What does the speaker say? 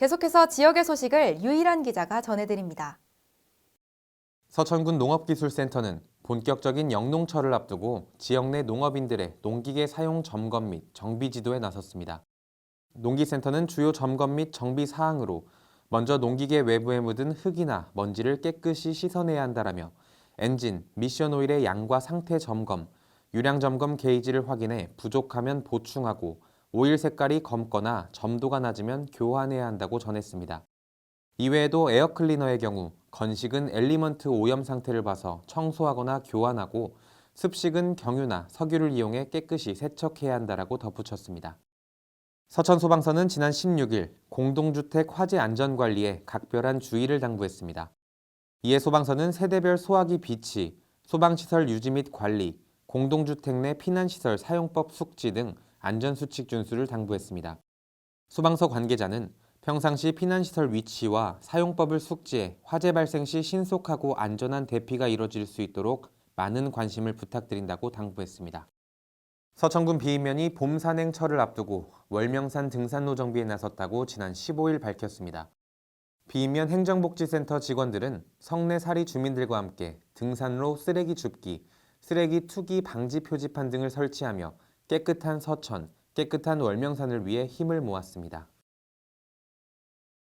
계속해서 지역의 소식을 유일한 기자가 전해드립니다. 서천군 농업기술센터는 본격적인 영농철을 앞두고 지역 내 농업인들의 농기계 사용 점검 및 정비 지도에 나섰습니다. 농기센터는 주요 점검 및 정비 사항으로 먼저 농기계 외부에 묻은 흙이나 먼지를 깨끗이 씻어내야 한다라며 엔진, 미션 오일의 양과 상태 점검, 유량 점검 게이지를 확인해 부족하면 보충하고 오일 색깔이 검거나 점도가 낮으면 교환해야 한다고 전했습니다. 이외에도 에어클리너의 경우 건식은 엘리먼트 오염 상태를 봐서 청소하거나 교환하고 습식은 경유나 석유를 이용해 깨끗이 세척해야 한다라고 덧붙였습니다. 서천소방서는 지난 16일 공동주택 화재 안전관리에 각별한 주의를 당부했습니다. 이에 소방서는 세대별 소화기 비치, 소방시설 유지 및 관리, 공동주택 내 피난시설 사용법 숙지 등 안전수칙 준수를 당부했습니다. 소방서 관계자는 평상시 피난시설 위치와 사용법을 숙지해 화재 발생 시 신속하고 안전한 대피가 이뤄질 수 있도록 많은 관심을 부탁드린다고 당부했습니다. 서천군 비인면이 봄 산행철을 앞두고 월명산 등산로 정비에 나섰다고 지난 15일 밝혔습니다. 비인면 행정복지센터 직원들은 성내 사리 주민들과 함께 등산로 쓰레기 줍기, 쓰레기 투기 방지 표지판 등을 설치하며 깨끗한 서천, 깨끗한 월명산을 위해 힘을 모았습니다.